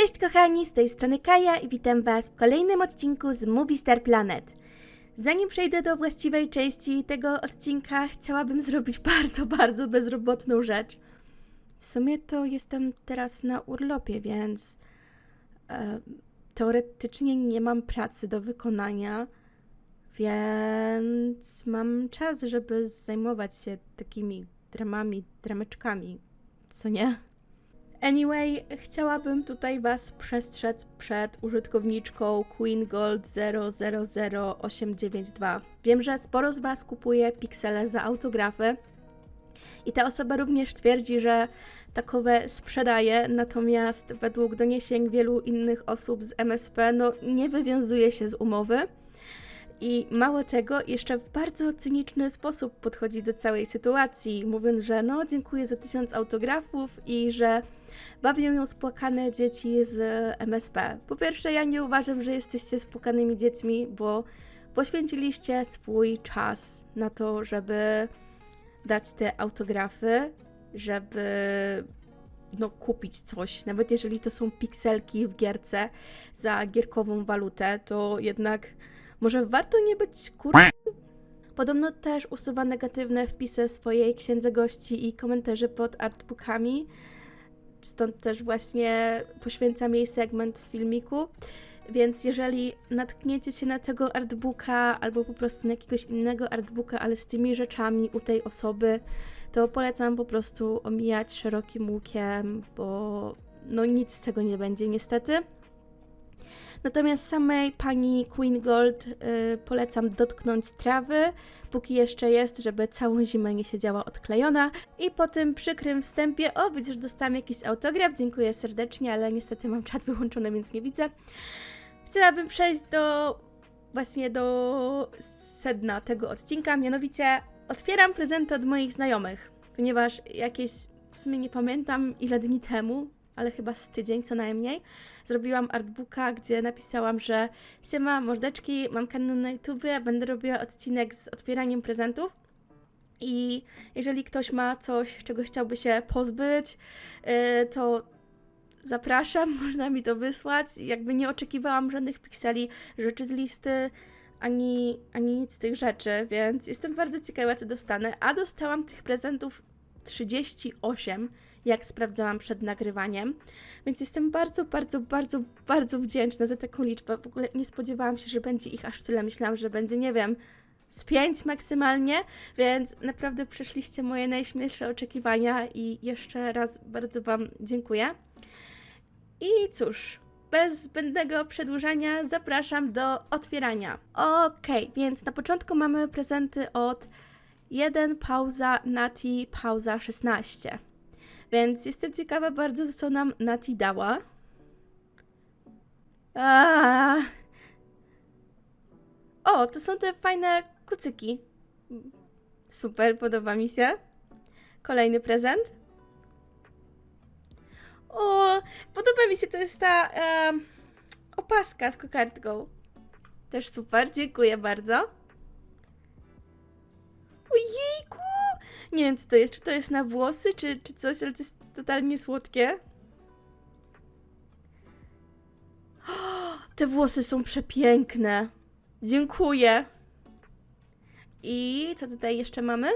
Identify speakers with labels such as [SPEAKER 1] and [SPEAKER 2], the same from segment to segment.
[SPEAKER 1] Cześć kochani, z tej strony Kaja i witam Was w kolejnym odcinku z Movie Star Planet. Zanim przejdę do właściwej części tego odcinka, chciałabym zrobić bardzo, bardzo bezrobotną rzecz. W sumie to jestem teraz na urlopie, więc e, teoretycznie nie mam pracy do wykonania, więc mam czas, żeby zajmować się takimi dramami, drameczkami, co nie? Anyway, chciałabym tutaj Was przestrzec przed użytkowniczką Queen Gold 000892. Wiem, że sporo z Was kupuje piksele za autografy i ta osoba również twierdzi, że takowe sprzedaje, natomiast według doniesień wielu innych osób z MSP, no nie wywiązuje się z umowy. I mało tego, jeszcze w bardzo cyniczny sposób podchodzi do całej sytuacji, mówiąc, że no dziękuję za tysiąc autografów i że bawią ją spłakane dzieci z MSP. Po pierwsze, ja nie uważam, że jesteście spłakanymi dziećmi, bo poświęciliście swój czas na to, żeby dać te autografy, żeby no, kupić coś. Nawet jeżeli to są pikselki w gierce za gierkową walutę, to jednak może warto nie być kur... Podobno też usuwa negatywne wpisy w swojej księdze gości i komentarze pod artbookami. Stąd też właśnie poświęcam jej segment w filmiku. Więc jeżeli natkniecie się na tego artbooka albo po prostu na jakiegoś innego artbooka, ale z tymi rzeczami u tej osoby, to polecam po prostu omijać szerokim łukiem, bo no nic z tego nie będzie niestety. Natomiast samej pani Queen Gold y, polecam dotknąć trawy, póki jeszcze jest, żeby całą zimę nie siedziała odklejona. I po tym przykrym wstępie, o widzisz, dostałam jakiś autograf, dziękuję serdecznie, ale niestety mam czat wyłączony, więc nie widzę. Chciałabym przejść do właśnie do sedna tego odcinka, mianowicie otwieram prezenty od moich znajomych, ponieważ jakieś, w sumie nie pamiętam ile dni temu, ale chyba z tydzień co najmniej, zrobiłam artbooka, gdzie napisałam, że siema mordeczki, mam kanał na YouTubie, będę robiła odcinek z otwieraniem prezentów. I jeżeli ktoś ma coś, czego chciałby się pozbyć, yy, to zapraszam, można mi to wysłać. Jakby nie oczekiwałam żadnych pikseli, rzeczy z listy, ani, ani nic z tych rzeczy, więc jestem bardzo ciekawa, co dostanę. A dostałam tych prezentów 38, jak sprawdzałam przed nagrywaniem, więc jestem bardzo, bardzo, bardzo, bardzo wdzięczna za taką liczbę. W ogóle nie spodziewałam się, że będzie ich aż tyle. Myślałam, że będzie, nie wiem, z pięć maksymalnie, więc naprawdę przeszliście moje najśmielsze oczekiwania i jeszcze raz bardzo Wam dziękuję. I cóż, bez zbędnego przedłużania zapraszam do otwierania. Okej, więc na początku mamy prezenty od 1 pauza Nati pauza 16. Więc jestem ciekawa bardzo, co nam Nati dała. Aaaa. O, to są te fajne kucyki. Super, podoba mi się. Kolejny prezent. O, podoba mi się, to jest ta em, opaska z kokardką. Też super, dziękuję bardzo. Nie wiem, co to jest. Czy to jest na włosy, czy, czy coś, ale to jest totalnie słodkie. Te włosy są przepiękne. Dziękuję. I co tutaj jeszcze mamy?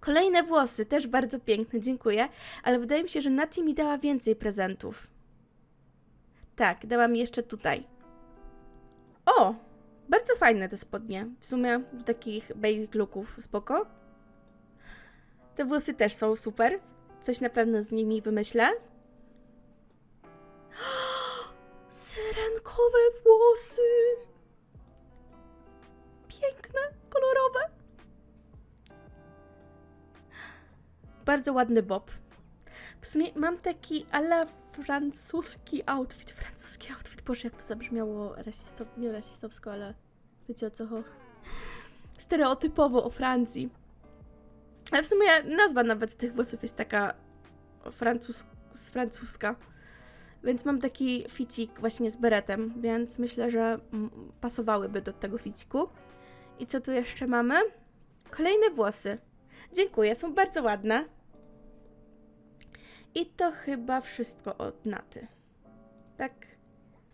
[SPEAKER 1] Kolejne włosy, też bardzo piękne, dziękuję. Ale wydaje mi się, że Nati mi dała więcej prezentów. Tak, dała mi jeszcze tutaj. O! Bardzo fajne te spodnie. W sumie z takich basic looków spoko. Te włosy też są super. Coś na pewno z nimi wymyślę. Syrenkowe włosy! Piękne, kolorowe. Bardzo ładny bob. W sumie mam taki ale francuski outfit. Francuski outfit. Boże, jak to zabrzmiało rasistow... nie rasistowsko, ale wiecie o co chodzi. Stereotypowo o Francji. Ale w sumie nazwa nawet tych włosów jest taka francus z francuska. Więc mam taki ficik właśnie z beretem, więc myślę, że pasowałyby do tego ficiku. I co tu jeszcze mamy? Kolejne włosy. Dziękuję, są bardzo ładne. I to chyba wszystko od Naty. Tak.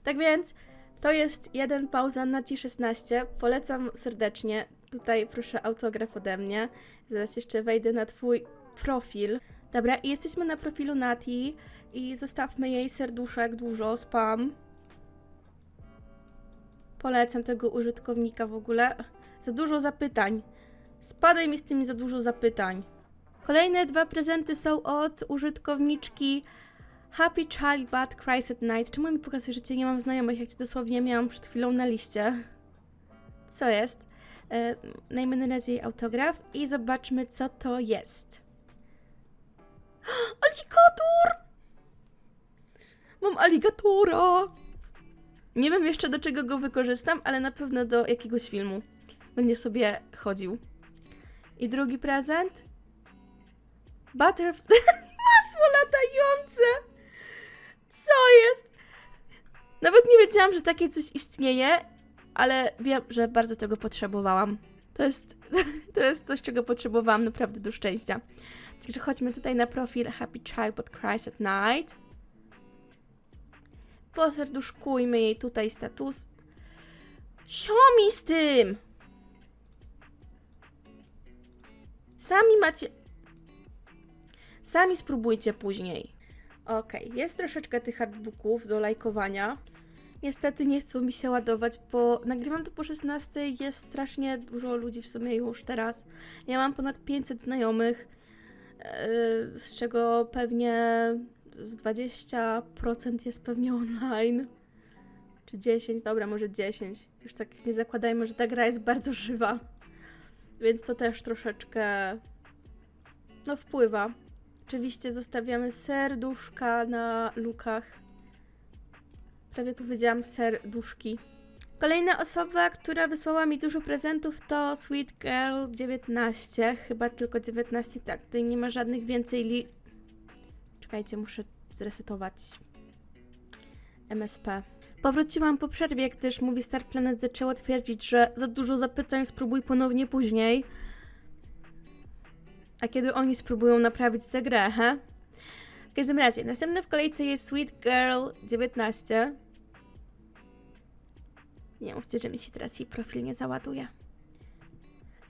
[SPEAKER 1] Tak więc to jest jeden pauza na T16. Polecam serdecznie. Tutaj proszę autograf ode mnie. Zaraz jeszcze wejdę na twój profil. Dobra, jesteśmy na profilu Nati i zostawmy jej serduszek dużo, spam. Polecam tego użytkownika w ogóle. Za dużo zapytań. Spadaj mi z tymi za dużo zapytań. Kolejne dwa prezenty są od użytkowniczki Happy Child But Cries at Night. Czemu mi pokazuje, że cię nie mam znajomych, jak cię dosłownie miałam przed chwilą na liście? Co jest? E, najmniej na razie jej autograf i zobaczmy, co to jest. Aligator! Mam aligatora! Nie wiem jeszcze do czego go wykorzystam, ale na pewno do jakiegoś filmu. Będzie sobie chodził. I drugi prezent? Butterfly. Masło latające! Co jest? Nawet nie wiedziałam, że takie coś istnieje, ale wiem, że bardzo tego potrzebowałam. To jest, to jest coś, czego potrzebowałam naprawdę do szczęścia. Także chodźmy tutaj na profil Happy Child But Cries at Night. Poserduszkujmy jej tutaj status. Siomi z tym! Sami macie... Sami spróbujcie później. Okej, jest troszeczkę tych artbooków do lajkowania. Niestety nie chcą mi się ładować, bo nagrywam to po 16, jest strasznie dużo ludzi w sumie już teraz. Ja mam ponad 500 znajomych, yy, z czego pewnie z 20% jest pewnie online. Czy 10, dobra, może 10. Już tak nie zakładajmy, że ta gra jest bardzo żywa. Więc to też troszeczkę no wpływa. Oczywiście zostawiamy serduszka na lukach. Prawie powiedziałam serduszki. Kolejna osoba, która wysłała mi dużo prezentów to Sweet Girl 19. Chyba tylko 19, tak. Tutaj nie ma żadnych więcej li... Czekajcie, muszę zresetować MSP. Powróciłam po przerwie, gdyż Movie Star Planet zaczęło twierdzić, że za dużo zapytań spróbuj ponownie później. A kiedy oni spróbują naprawić tę grę, he? W każdym razie, następny w kolejce jest Sweet Girl 19. Nie mówcie, że mi się teraz jej profil nie załaduje.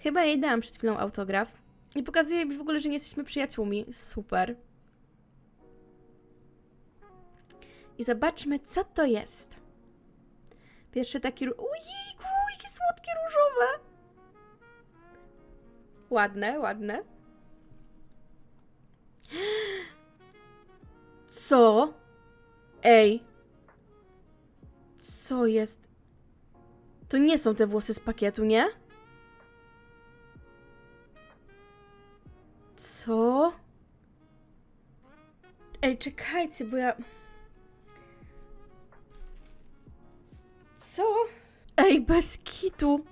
[SPEAKER 1] Chyba jej dałam przed chwilą autograf. I pokazuje mi w ogóle, że nie jesteśmy przyjaciółmi. Super. I zobaczmy, co to jest. Pierwszy taki... Ojejku, jakie słodkie różowe! Ładne, ładne. Co? Ej. Co jest? To nie są te włosy z pakietu, nie? Co? Ej, czekajcie, bo ja... Co? Ej, bez kitu.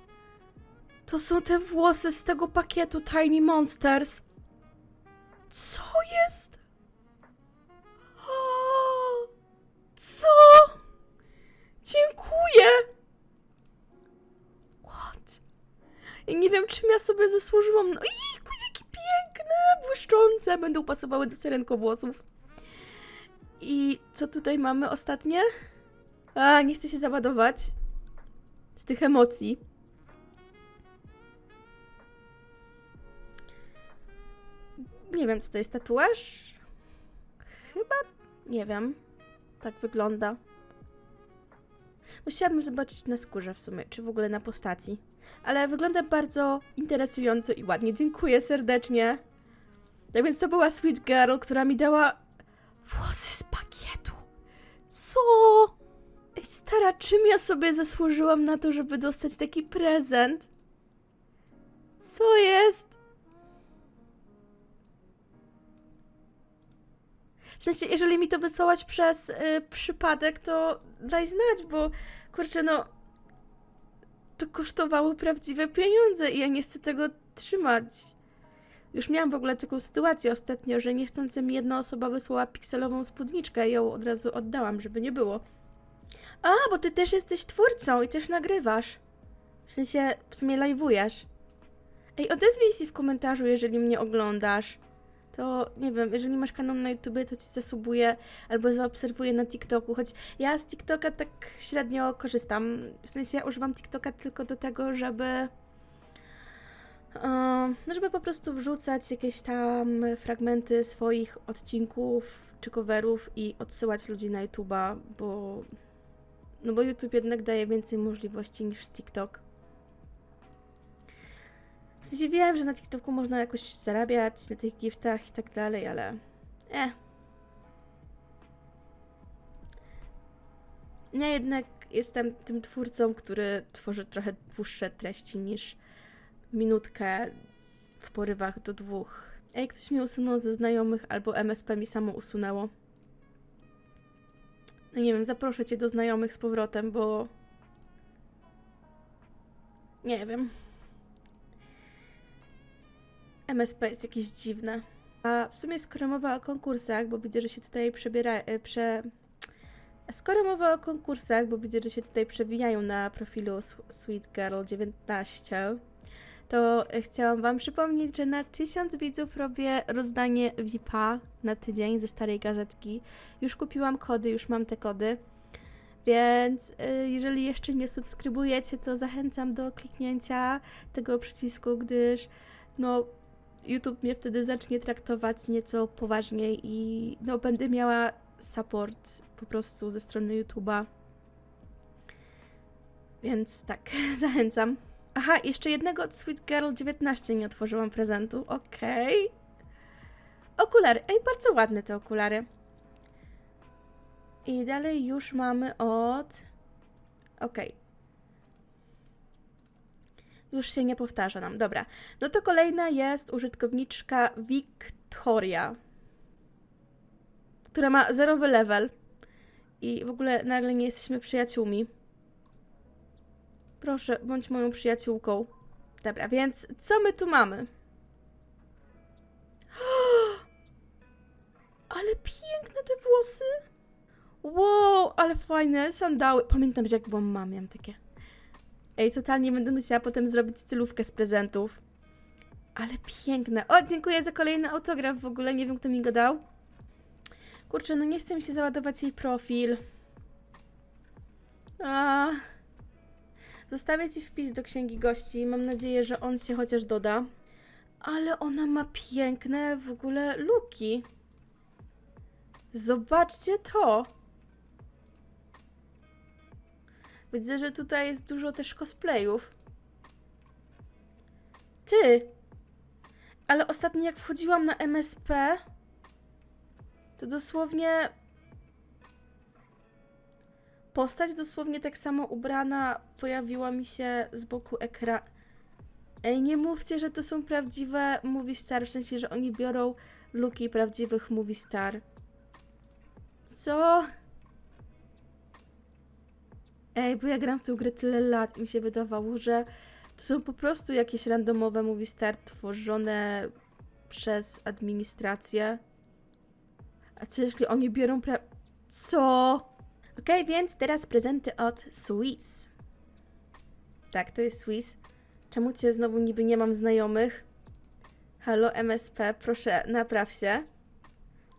[SPEAKER 1] To są te włosy z tego pakietu Tiny Monsters. Co jest? Nie wiem, czym ja sobie zasłużyłam. No, Ojejku, jakie piękne, błyszczące. Będą pasowały do serenkowłosów. I co tutaj mamy ostatnie? A, nie chcę się załadować. Z tych emocji. Nie wiem, co to jest tatuaż? Chyba nie wiem. Tak wygląda. Musiałabym zobaczyć na skórze w sumie, czy w ogóle na postaci. Ale wygląda bardzo interesująco i ładnie. Dziękuję serdecznie. Tak więc to była Sweet Girl, która mi dała włosy z pakietu. Co? Ej, stara, czym ja sobie zasłużyłam na to, żeby dostać taki prezent? Co jest? Sensie, jeżeli mi to wysłałaś przez y, przypadek, to daj znać, bo kurczę, no. To kosztowało prawdziwe pieniądze i ja nie chcę tego trzymać. Już miałam w ogóle taką sytuację ostatnio, że niechcący mi jedna osoba wysłała pikselową spódniczkę i ją od razu oddałam, żeby nie było. A, bo ty też jesteś twórcą i też nagrywasz. W sensie, w sumie live'ujesz. Ej, odezwij się w komentarzu, jeżeli mnie oglądasz. To nie wiem, jeżeli masz kanał na YouTube, to ci zasubuje albo zaobserwuję na TikToku, choć ja z TikToka tak średnio korzystam. W sensie ja używam TikToka tylko do tego, żeby no żeby po prostu wrzucać jakieś tam fragmenty swoich odcinków czy coverów i odsyłać ludzi na YouTube'a, bo no bo YouTube jednak daje więcej możliwości niż TikTok. W sensie wiem, że na TikToku można jakoś zarabiać na tych giftach i tak dalej, ale eh. Ja jednak jestem tym twórcą, który tworzy trochę dłuższe treści niż minutkę w porywach do dwóch. Ej, ktoś mi usunął ze znajomych albo MSP mi samo usunęło. No nie wiem, zaproszę cię do znajomych z powrotem, bo... Nie wiem. MSP jest jakieś dziwne. A w sumie skoro mowa o konkursach, bo widzę, że się tutaj przebiera... e, Prze... Skoro mowa o konkursach, bo widzę, że się tutaj przewijają na profilu Sw- Sweet Girl 19, to e, chciałam Wam przypomnieć, że na 1000 widzów robię rozdanie VIP-a na tydzień ze starej gazetki. Już kupiłam kody, już mam te kody. Więc y, jeżeli jeszcze nie subskrybujecie, to zachęcam do kliknięcia tego przycisku, gdyż no, YouTube mnie wtedy zacznie traktować nieco poważniej i no, będę miała support po prostu ze strony YouTube'a. Więc tak, zachęcam. Aha, jeszcze jednego od Sweet Girl 19 nie otworzyłam prezentu. Okej. Okulary. Ej, bardzo ładne te okulary. I dalej już mamy od. Okej. Już się nie powtarza nam. Dobra. No to kolejna jest użytkowniczka Victoria, która ma zerowy level. I w ogóle nagle nie jesteśmy przyjaciółmi. Proszę, bądź moją przyjaciółką. Dobra, więc co my tu mamy? Ale piękne te włosy! Wow, ale fajne sandały. Pamiętam, że jak byłam mam, miałam takie. Ej, totalnie będę musiała potem zrobić stylówkę z prezentów. Ale piękne. O, dziękuję za kolejny autograf. W ogóle nie wiem, kto mi go dał. Kurczę, no nie chcę mi się załadować jej profil. A. Zostawię ci wpis do księgi gości. Mam nadzieję, że on się chociaż doda. Ale ona ma piękne w ogóle luki. Zobaczcie to. Widzę, że tutaj jest dużo też cosplayów. Ty! Ale ostatnio jak wchodziłam na MSP, to dosłownie postać dosłownie tak samo ubrana pojawiła mi się z boku ekranu. Ej, nie mówcie, że to są prawdziwe movie star, w sensie, że oni biorą luki prawdziwych movie star. Co? Ej, bo ja gram w tę grę tyle lat i mi się wydawało, że to są po prostu jakieś randomowe movie star tworzone przez administrację. A co jeśli oni biorą pra... Co? Okej, więc teraz prezenty od Swiss. Tak, to jest Swiss. Czemu cię znowu niby nie mam znajomych? Halo MSP, proszę napraw się.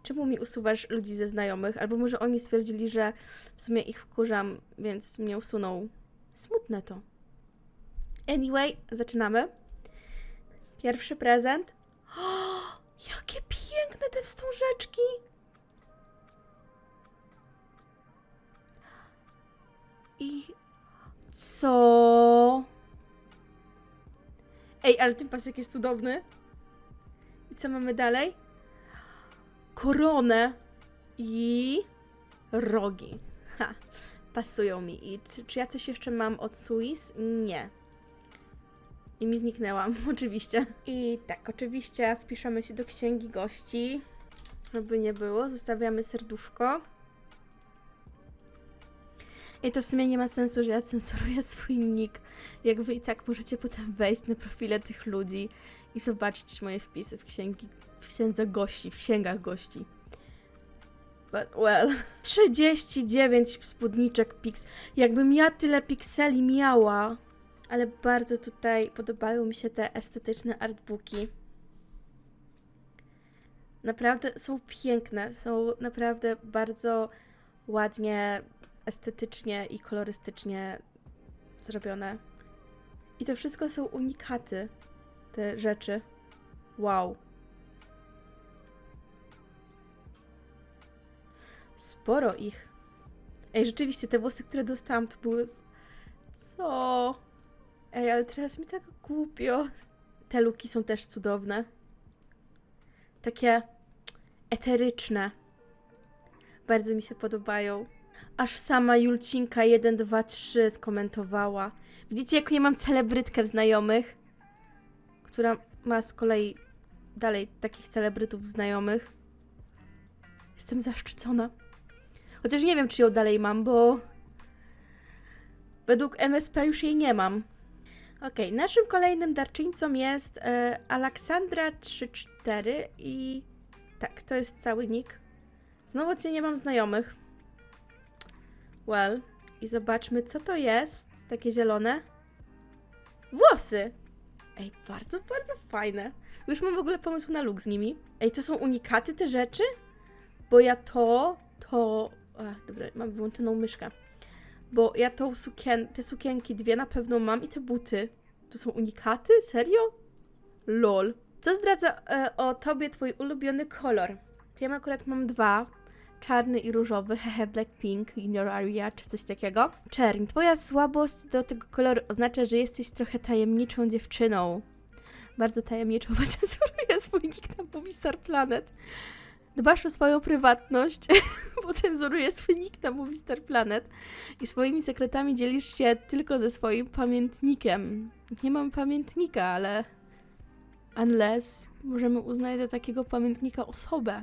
[SPEAKER 1] Czemu mi usuwasz ludzi ze znajomych? Albo może oni stwierdzili, że w sumie ich wkurzam, więc mnie usunął. Smutne to. Anyway, zaczynamy. Pierwszy prezent. O, jakie piękne te wstążeczki! I co? Ej, ale ten pasek jest cudowny. I co mamy dalej? Koronę i rogi. Ha, pasują mi. I czy ja coś jeszcze mam od Swiss? Nie. I mi zniknęłam, oczywiście. I tak, oczywiście wpiszemy się do księgi gości. Żeby nie było, zostawiamy serduszko. I to w sumie nie ma sensu, że ja cenzuruję swój nick. Jak wy i tak możecie potem wejść na profile tych ludzi i zobaczyć moje wpisy w księgi, w księdze gości, w księgach gości. But well. 39 spódniczek pix. Jakbym ja tyle pikseli miała. Ale bardzo tutaj podobają mi się te estetyczne artbooki. Naprawdę są piękne, są naprawdę bardzo ładnie, estetycznie i kolorystycznie zrobione. I to wszystko są unikaty, te rzeczy. Wow. Sporo ich. Ej, rzeczywiście, te włosy, które dostałam, to były. Co? Ej, ale teraz mi tak głupio. Te luki są też cudowne. Takie eteryczne. Bardzo mi się podobają. Aż sama Julcinka 1, 2, 3 skomentowała. Widzicie, jak nie mam celebrytkę w znajomych, która ma z kolei dalej takich celebrytów znajomych. Jestem zaszczycona. Chociaż nie wiem, czy ją dalej mam, bo według MSP już jej nie mam. Okej, naszym kolejnym darczyńcą jest e, Aleksandra34 i tak, to jest cały nick. Znowu cię nie mam znajomych. Well, i zobaczmy, co to jest. Takie zielone. Włosy! Ej, bardzo, bardzo fajne. Już mam w ogóle pomysł na look z nimi. Ej, to są unikaty te rzeczy? Bo ja to, to... Ach, dobra, mam wyłączoną myszkę. Bo ja tą sukien... te sukienki dwie na pewno mam i te buty. To są unikaty? Serio? Lol. Co zdradza e, o tobie twój ulubiony kolor? To ja akurat mam dwa. Czarny i różowy, hehe, Blackpink in your area, czy coś takiego. Czerń, twoja słabość do tego koloru oznacza, że jesteś trochę tajemniczą dziewczyną. Bardzo tajemniczą, bo cenzuruję swój nick na Star Planet. Dbasz o swoją prywatność, bo cenzuruję swój nick na Movie Planet i swoimi sekretami dzielisz się tylko ze swoim pamiętnikiem. Nie mam pamiętnika, ale unless możemy uznać za takiego pamiętnika osobę.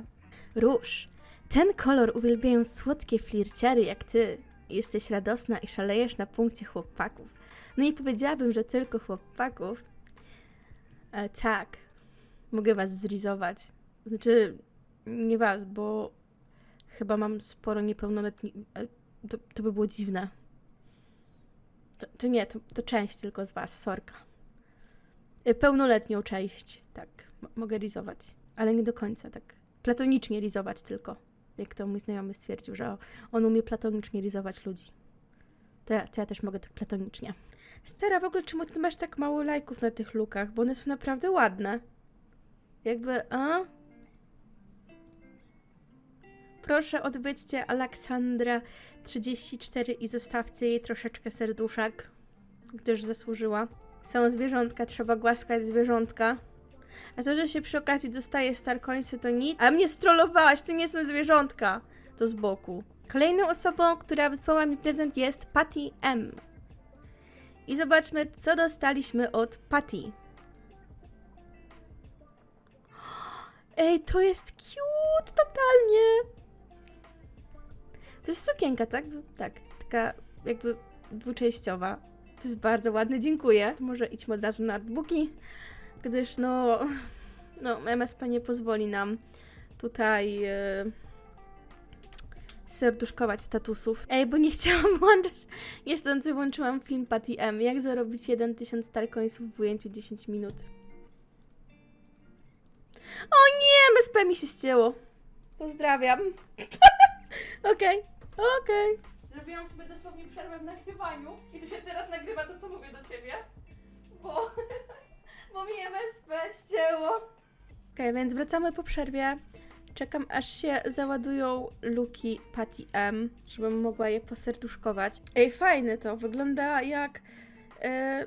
[SPEAKER 1] Róż. Ten kolor uwielbiają słodkie flirciary jak ty. Jesteś radosna i szalejesz na punkcie chłopaków. No i powiedziałabym, że tylko chłopaków. E, tak. Mogę was zrizować. Znaczy, nie was, bo chyba mam sporo niepełnoletnich. e, To, to by było dziwne. To, to nie, to, to część tylko z was, sorka. E, Pełnoletnią część, tak. Mogę rizować, ale nie do końca, tak. Platonicznie rizować tylko. Jak to mój znajomy stwierdził, że on umie platonicznie rizować ludzi. To ja, to ja też mogę tak platonicznie. Stara, w ogóle czemu ty masz tak mało lajków na tych lukach? Bo one są naprawdę ładne. Jakby, a? Proszę odwiedźcie Aleksandra 34 i zostawcie jej troszeczkę serduszek, gdyż zasłużyła. Są zwierzątka, trzeba głaskać zwierzątka. A to, że się przy okazji dostaje starkońcy, to nic. A mnie strollowałaś, to nie są zwierzątka. To z boku. Kolejną osobą, która wysłała mi prezent jest Patty M. I zobaczmy, co dostaliśmy od Patty. Ej, to jest cute, totalnie. To jest sukienka, tak? Tak, taka jakby dwuczęściowa. To jest bardzo ładne, dziękuję. Może idźmy od razu na artbooki, gdyż no, no MSP nie pozwoli nam tutaj e, serduszkować statusów. Ej, bo nie chciałam włączyć, niestety włączyłam film Patty M. Jak zarobić 1000 starcoinsów w ujęciu 10 minut. O nie, MSP mi się ścięło. Pozdrawiam. Okej, okej. Zrobiłam sobie dosłownie przerwę w nagrywaniu i tu się teraz nagrywa to, co mówię do ciebie, bo, bo mi MSP ścięło. Okej, więc wracamy po przerwie. Czekam, aż się załadują luki Patty M, żebym mogła je poserduszkować. Ej, fajne to. Wygląda jak... E,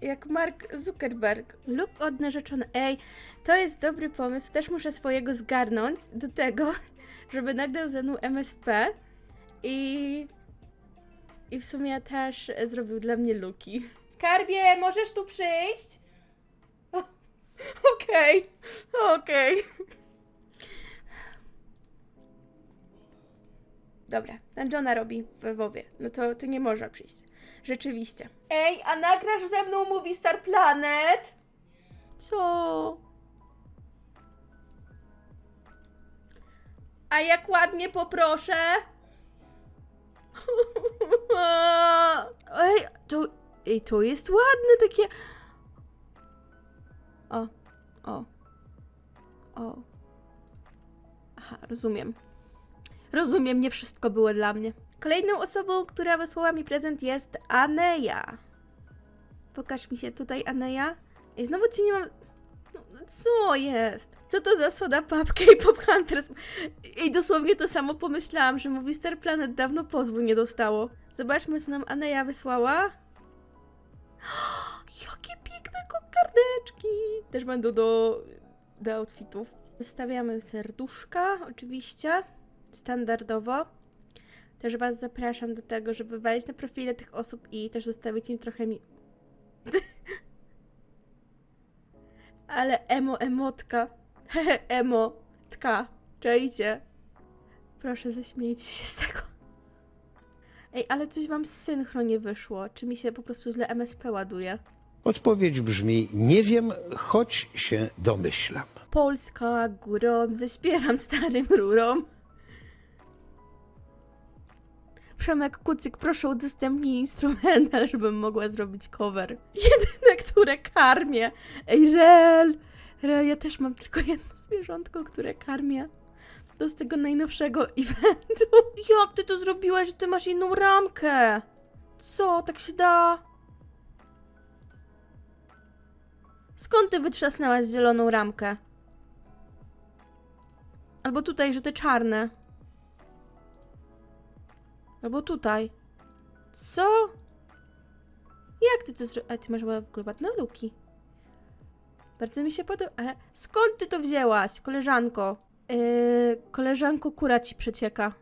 [SPEAKER 1] jak Mark Zuckerberg. Luk od narzeczony. Ej, to jest dobry pomysł. Też muszę swojego zgarnąć do tego, żeby nagrał ze mną MSP i... I w sumie też zrobił dla mnie luki. Skarbie, możesz tu przyjść? Okej, okej. Dobra, ten Johna robi we WoWie. No to, to nie może przyjść. Rzeczywiście. Ej, a nagrasz ze mną Movie Star Planet? Co? A jak ładnie poproszę? Ej, to, ej, to jest ładne takie. O, o, O. Aha, rozumiem. Rozumiem, nie wszystko było dla mnie. Kolejną osobą, która wysłała mi prezent jest Aneja. Pokaż mi się tutaj, Aneja. I znowu cię nie mam... Co jest? Co to za soda papka i pop Hunters? I dosłownie to samo pomyślałam, że mówi Star Planet dawno pozwu nie dostało. Zobaczmy, co nam Aneja wysłała. Jakie piękne kokardeczki! Też będą do, do outfitów. Wystawiamy serduszka, oczywiście, standardowo. Też Was zapraszam do tego, żeby wejść na profile tych osób i też zostawić im trochę mi... Ale emo, emotka. Hehe, emo, tka. Czajcie. Proszę, zaśmiejcie się z tego. Ej, ale coś wam synchro nie wyszło. Czy mi się po prostu źle MSP ładuje?
[SPEAKER 2] Odpowiedź brzmi: Nie wiem, choć się domyślam.
[SPEAKER 1] Polska górą, zaśpiewam starym rurom. Przemek Kucyk, proszę udostępnij instrumental, żebym mogła zrobić cover. Jedyne, które karmię. Ej, Rel! Rel, ja też mam tylko jedno zwierzątko, które karmię. To z tego najnowszego eventu. Jak ty to zrobiłeś, że ty masz inną ramkę? Co, tak się da? Skąd ty wytrzasnęłaś zieloną ramkę? Albo tutaj, że te czarne. Albo tutaj. Co? Jak ty to zrobiłaś? A ty masz ładne luki. Bardzo mi się podoba. Ale skąd ty to wzięłaś, koleżanko? Yy, koleżanko, kura ci przecieka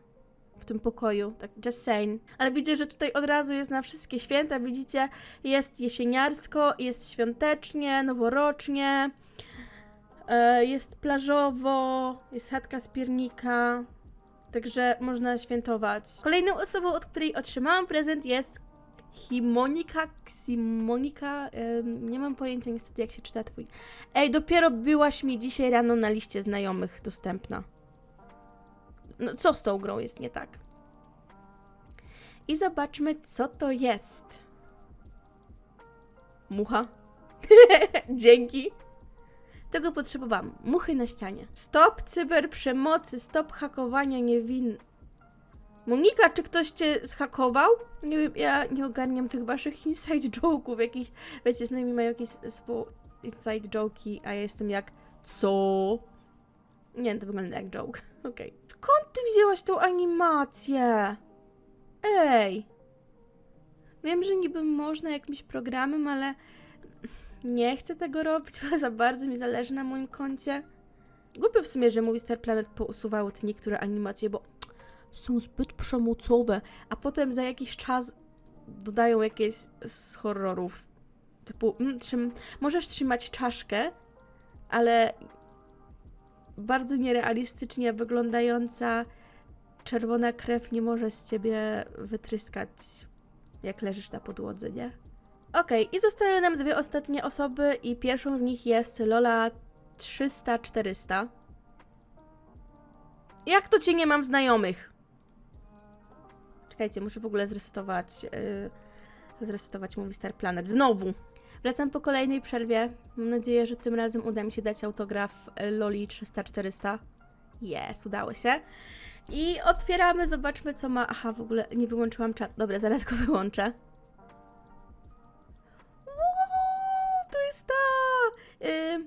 [SPEAKER 1] w tym pokoju. Tak, just saying. Ale widzę, że tutaj od razu jest na wszystkie święta. Widzicie, jest jesieniarsko, jest świątecznie, noworocznie. E, Jest plażowo, jest chatka z piernika, także można świętować. Kolejną osobą, od której otrzymałam prezent jest Himonika, Ksimonika, em, nie mam pojęcia niestety jak się czyta twój. Ej, dopiero byłaś mi dzisiaj rano na liście znajomych dostępna. No co z tą grą jest nie tak? I zobaczmy co to jest. Mucha. Dzięki. Tego potrzebowałam. Muchy na ścianie. Stop cyberprzemocy, stop hakowania niewin. Monika, czy ktoś cię zhakował? Nie wiem, ja nie ogarniam tych waszych inside joke'ów, jakichś, wiecie, z nami mają jakieś inside joke'i, a ja jestem jak, co? Nie, to wygląda jak joke, okej. Skąd ty wzięłaś tą animację? Ej! Wiem, że niby można jakimś programem, ale nie chcę tego robić, bo za bardzo mi zależy na moim koncie. Głupio w sumie, że Movie Star Planet pousuwały te niektóre animacje, bo są zbyt przemocowe, a potem za jakiś czas dodają jakieś z horrorów. Typu, mm, trzym, możesz trzymać czaszkę, ale bardzo nierealistycznie wyglądająca czerwona krew nie może z ciebie wytryskać, jak leżysz na podłodze, nie? Okej, i zostały nam dwie ostatnie osoby i pierwszą z nich jest Lola 300-400. Jak to cię nie mam znajomych? Czekajcie, muszę w ogóle zresetować, yy, zresetować Movie Star Planet. Znowu! Wracam po kolejnej przerwie. Mam nadzieję, że tym razem uda mi się dać autograf y, Loli 300-400. Jest, udało się. I otwieramy, zobaczmy co ma... Aha, w ogóle nie wyłączyłam czat. Dobra, zaraz go wyłączę. Uuu, to jest ta. Y,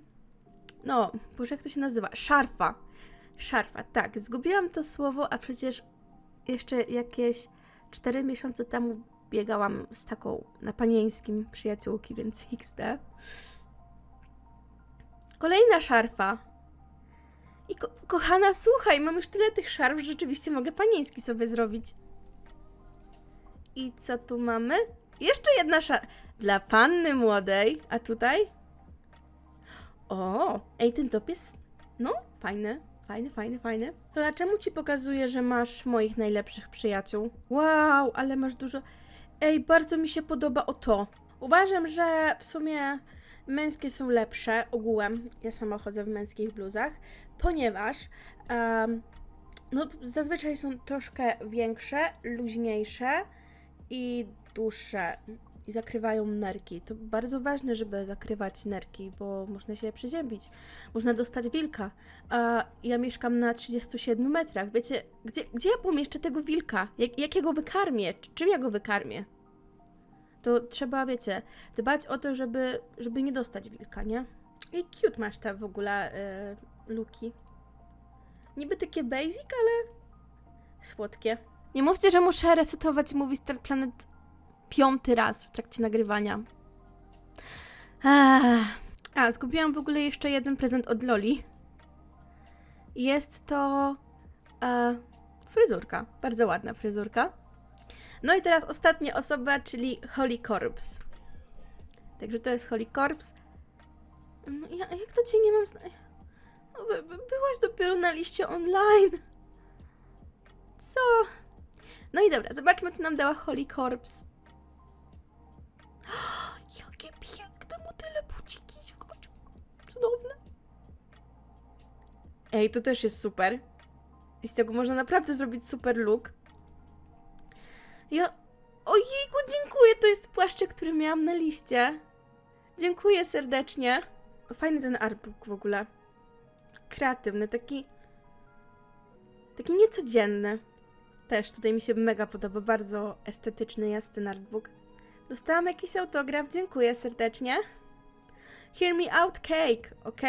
[SPEAKER 1] no, boże, jak to się nazywa? Szarfa. Szarfa, tak. Zgubiłam to słowo, a przecież jeszcze jakieś 4 miesiące temu biegałam z taką na panieńskim przyjaciółki, więc XD. Kolejna szarfa. I ko- kochana, słuchaj, mam już tyle tych szarf, że rzeczywiście mogę panieński sobie zrobić. I co tu mamy? Jeszcze jedna szarfa. Dla panny młodej. A tutaj? O, ej, ten top jest. No, fajny, fajny, fajny, fajny. Lola, czemu ci pokazuję, że masz moich najlepszych przyjaciół? Wow, ale masz dużo. Ej, bardzo mi się podoba o to. Uważam, że w sumie męskie są lepsze ogółem. Ja sama chodzę w męskich bluzach, ponieważ em, no, zazwyczaj są troszkę większe, luźniejsze i dłuższe. I zakrywają nerki. To bardzo ważne, żeby zakrywać nerki, bo można się przeziębić. Można dostać wilka. A ja mieszkam na 37 metrach. Wiecie, gdzie, gdzie ja pomieszczę tego wilka? Jak, jakiego wykarmię? Czy- Czym ja go wykarmię? To trzeba, wiecie, dbać o to, żeby, żeby nie dostać wilka, nie? I cute masz te w ogóle e, luki. Niby takie basic, ale słodkie. Nie mówcie, że muszę resetować Movie Star Planet piąty raz w trakcie nagrywania. A, zgubiłam w ogóle jeszcze jeden prezent od Loli. Jest to e, fryzurka. Bardzo ładna fryzurka. No i teraz ostatnia osoba, czyli Holy Corpse. Także to jest Holy Corpse. No, ja, jak to cię nie mam zna... No, by, by, byłaś dopiero na liście online. Co? No i dobra, zobaczmy, co nam dała Holy Corpse. Jakie piękne motyle buciki. Cudowne. Ej, to też jest super. I z tego można naprawdę zrobić super look. Ja... Ojejku, dziękuję! To jest płaszczyk, który miałam na liście. Dziękuję serdecznie. Fajny ten artbook w ogóle. Kreatywny, taki... Taki niecodzienny. Też tutaj mi się mega podoba, bardzo estetyczny jest ten artbook. Dostałam jakiś autograf, dziękuję serdecznie. Hear me out cake, ok?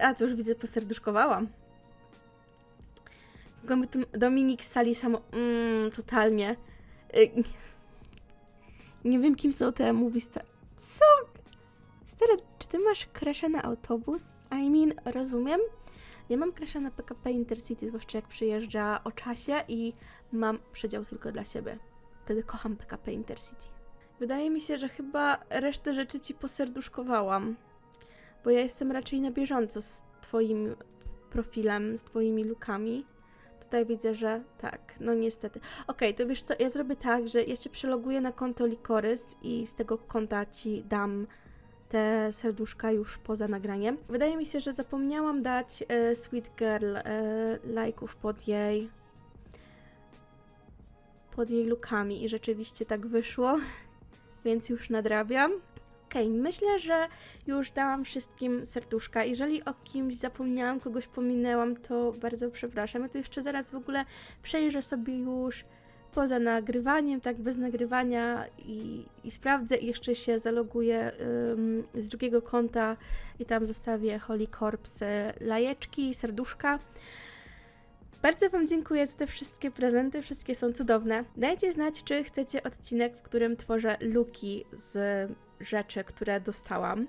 [SPEAKER 1] A, to już widzę, poserduszkowałam. Dominik z sali samo... Mmm, totalnie. Y, Nie wiem, kim są te mówi sta... Co? Stara, czy ty masz kreszę na autobus? I mean, rozumiem. Ja mam kreszę na PKP Intercity, zwłaszcza jak przyjeżdża o czasie i mam przedział tylko dla siebie. Wtedy kocham PKP Intercity. Wydaje mi się, że chyba resztę rzeczy ci poserduszkowałam. Bo ja jestem raczej na bieżąco z twoim profilem, z twoimi lukami. Tutaj widzę, że tak, no niestety. Okej, to wiesz co, ja zrobię tak, że ja się przeloguję na konto Likorys i z tego konta ci dam te serduszka już poza nagraniem. Wydaje mi się, że zapomniałam dać e, Sweet Girl e, lajków pod jej pod jej lukami i rzeczywiście tak wyszło, więc już nadrabiam. Okej, myślę, że już dałam wszystkim serduszka. Jeżeli o kimś zapomniałam, kogoś pominęłam, to bardzo przepraszam. Ja tu jeszcze zaraz w ogóle przejrzę sobie już poza nagrywaniem, tak bez nagrywania i, i sprawdzę i jeszcze się zaloguję ym, z drugiego konta i tam zostawię Holy Corpse lajeczki, serduszka. Bardzo Wam dziękuję za te wszystkie prezenty, wszystkie są cudowne. Dajcie znać, czy chcecie odcinek, w którym tworzę luki z rzeczy, które dostałam.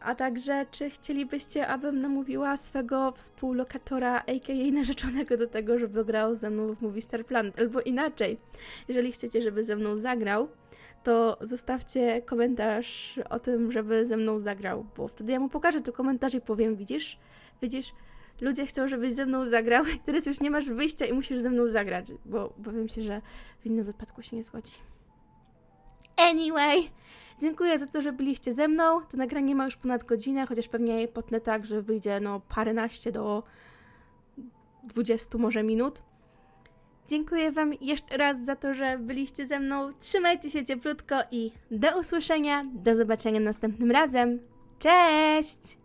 [SPEAKER 1] A także, czy chcielibyście, abym namówiła swego współlokatora, a.k.a. narzeczonego do tego, żeby grał ze mną w Movie Star Planet, albo inaczej. Jeżeli chcecie, żeby ze mną zagrał, to zostawcie komentarz o tym, żeby ze mną zagrał, bo wtedy ja mu pokażę ten komentarz i powiem, widzisz, widzisz, ludzie chcą, żebyś ze mną zagrał, teraz już nie masz wyjścia i musisz ze mną zagrać, bo bowiem się, że w innym wypadku się nie zgodzi. Anyway, dziękuję za to, że byliście ze mną. To nagranie ma już ponad godzinę, chociaż pewnie potnę tak, że wyjdzie no paręnaście do 20 może minut. Dziękuję Wam jeszcze raz za to, że byliście ze mną. Trzymajcie się cieplutko i do usłyszenia. Do zobaczenia następnym razem. Cześć!